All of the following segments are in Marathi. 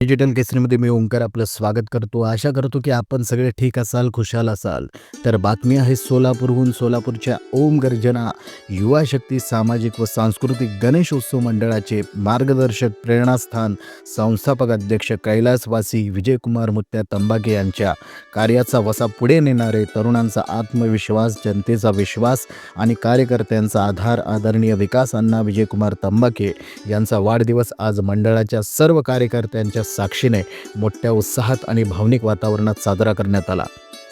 डिजिटल केसरीमध्ये मी ओंकार आपलं स्वागत करतो. आशा करतो की आपण सगळे ठीक असाल खुशाल असाल. तर बातमी आहे सोलापूरहून. सोलापूरच्या ओम गर्जना युवा शक्ती सामाजिक व सांस्कृतिक गणेशोत्सव मंडळाचे मार्गदर्शक प्रेरणास्थान संस्थापक अध्यक्ष कैलासवासी विजयकुमार मुत्या तंबाके यांच्या कार्याचा वसा पुढे नेणारे तरुणांचा आत्मविश्वास जनतेचा विश्वास आणि कार्यकर्त्यांचा आधार आदरणीय विकास अण्णा विजयकुमार तंबाके यांचा वाढदिवस आज मंडळाच्या सर्व कार्यकर्त्यांच्या साक्षीने मोठ्या उत्साहात आणि भावनिक वातावरणात साजरा करण्यात आला.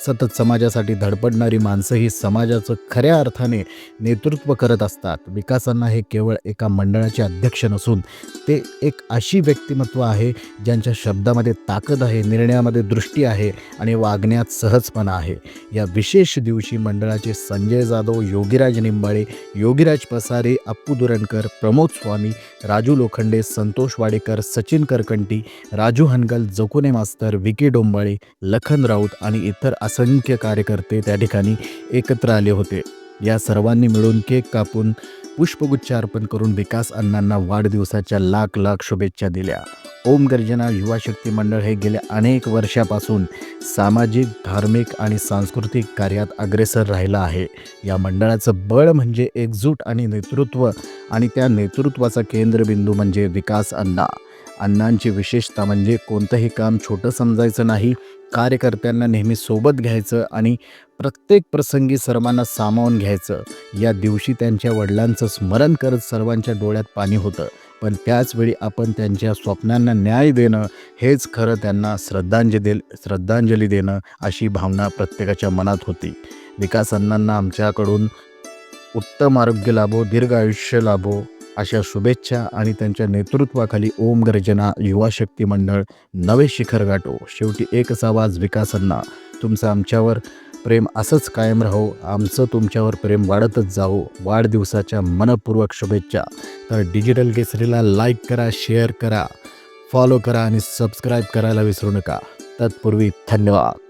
सतत समाजासाठी धडपडणारी माणसं ही समाजाचं खऱ्या अर्थाने नेतृत्व करत असतात. विकासांना हे केवळ एका मंडळाचे अध्यक्ष नसून ते एक अशी व्यक्तिमत्व आहे ज्यांच्या शब्दामध्ये ताकद आहे निर्णयामध्ये दृष्टी आहे आणि वागण्यात सहजपणा आहे. या विशेष दिवशी मंडळाचे संजय जाधव योगीराज निंबाळे योगीराज पसारे अप्पू दुरणकर प्रमोद स्वामी राजू लोखंडे संतोष वाडेकर सचिन करकंटी राजू हनगल जकोने मास्तर विके डोंबाळे लखन राऊत आणि इतर असंख्य कार्यकर्ते त्या ठिकाणी एकत्र आले होते. या सर्वांनी मिळून केक कापून पुष्पगुच्छ अर्पण करून विकास अण्णांना वाढदिवसाच्या लाख लाख शुभेच्छा दिल्या. ओम गर्जना युवा शक्ती मंडळ हे गेल्या अनेक वर्षापासून सामाजिक धार्मिक आणि सांस्कृतिक कार्यात अग्रेसर राहिलं आहे. या मंडळाचं बळ म्हणजे एकजूट आणि नेतृत्व आणि त्या नेतृत्वाचा केंद्रबिंदू म्हणजे विकास अण्णा. अण्णांची विशेषता म्हणजे कोणतंही काम छोटं समजायचं नाही कार्यकर्त्यांना नेहमी सोबत घ्यायचं आणि प्रत्येक प्रसंगी सर्वांना सामावून घ्यायचं. या दिवशी त्यांच्या वडिलांचं स्मरण करत सर्वांच्या डोळ्यात पाणी होतं. पण त्याचवेळी आपण त्यांच्या स्वप्नांना न्याय देणं हेच खरं त्यांना श्रद्धांजली श्रद्धांजली देणं अशी भावना प्रत्येकाच्या मनात होती. विकास अण्णांना आमच्याकडून उत्तम आरोग्य लाभो दीर्घ आयुष्य लाभो अशा शुभेच्छा आणि त्यांच्या नेतृत्वाखाली ओम गर्जना युवा शक्ती मंडळ नवे शिखर गाठो. शेवटी एकच आवाज विकासांना. तुमचं आमच्यावर प्रेम असंच कायम राहो. आमचं तुमच्यावर प्रेम वाढतच जावो. वाढदिवसाच्या मनपूर्वक शुभेच्छा. तर डिजिटल केसरीला लाईक करा शेअर करा फॉलो करा आणि सबस्क्राईब करायला विसरू नका. तत्पूर्वी धन्यवाद.